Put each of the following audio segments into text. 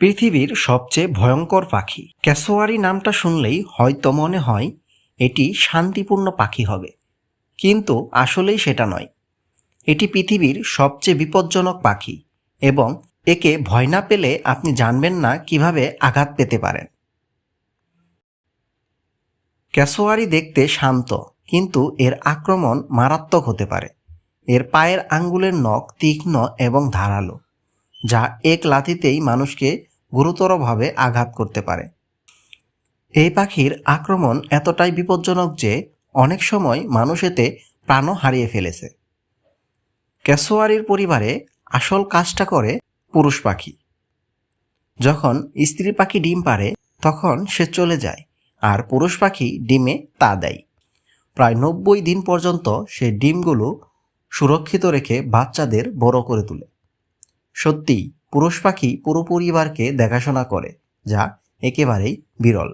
পৃথিবীর সবচেয়ে ভয়ঙ্কর পাখি। ক্যাসোয়ারি নামটা শুনলেই হয়তো মনে হয় এটি শান্তিপূর্ণ পাখি হবে। কিন্তু আসলেই সেটা নয়। এটি পৃথিবীর সবচেয়ে বিপজ্জনক পাখি এবং একে ভয় না পেলে আপনি জানবেন না কীভাবে আঘাত পেতে পারেন। ক্যাসোয়ারি দেখতে শান্ত, কিন্তু এর আক্রমণ মারাত্মক হতে পারে। এর পায়ের আঙ্গুলের নখ তীক্ষ্ণ এবং ধারালো, যা এক লাথিতেই মানুষকে গুরুতরভাবে আঘাত করতে পারে। এই পাখির আক্রমণ এতটাই বিপজ্জনক যে অনেক সময় মানুষ এতে প্রাণও হারিয়ে ফেলেছে। ক্যাসোয়ারির পরিবারে আসল কাজটা করে পুরুষ পাখি। যখন স্ত্রী পাখি ডিম পারে তখন সে চলে যায় আর পুরুষ পাখি ডিমে তা দেয়। প্রায় নব্বই দিন পর্যন্ত সে ডিমগুলো সুরক্ষিত রেখে বাচ্চাদের বড় করে তোলে। সত্যিই পুরুষ পাখি পুরো পরিবারকে দেখাশোনা করে, যা একেবারেই বিরল।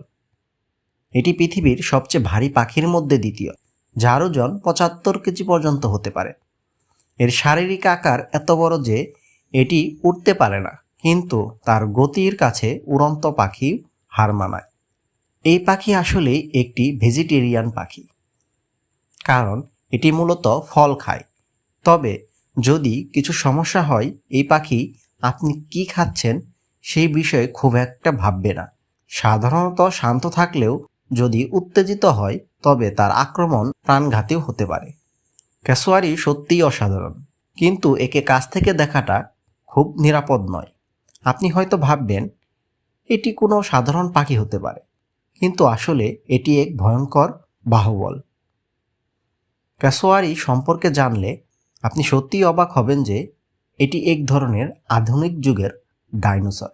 এটি পৃথিবীর সবচেয়ে ভারী পাখির মধ্যে দ্বিতীয়, যার ওজন পঁচাত্তর কেজি পর্যন্ত হতে পারে। এর শারীরিক আকার এত বড় যে এটি উঠতে পারে না, কিন্তু তার গতির কাছে উড়ন্ত পাখি হার মানায়। এই পাখি আসলে একটি ভেজিটেরিয়ান পাখি, কারণ এটি মূলত ফল খায়। তবে যদি কিছু সমস্যা হয়, এই পাখি আপনি কি খাচ্ছেন সেই বিষয়ে খুব একটা ভাববে না। সাধারণত শান্ত থাকলেও যদি উত্তেজিত হয়, তবে তার আক্রমণ প্রাণঘাতীও হতে পারে। ক্যাসোয়ারি সত্যিই অসাধারণ, কিন্তু একে কাছ থেকে দেখাটা খুব নিরাপদ নয়। আপনি হয়তো ভাববেন, এটি কোনো সাধারণ পাখি হতে পারে, কিন্তু আসলে এটি এক ভয়ঙ্কর বাহুবল। ক্যাসোয়ারি সম্পর্কে জানলে আপনি সত্যিই অবাক হবেন যে এটি এক ধরনের আধুনিক যুগের ডাইনোসর।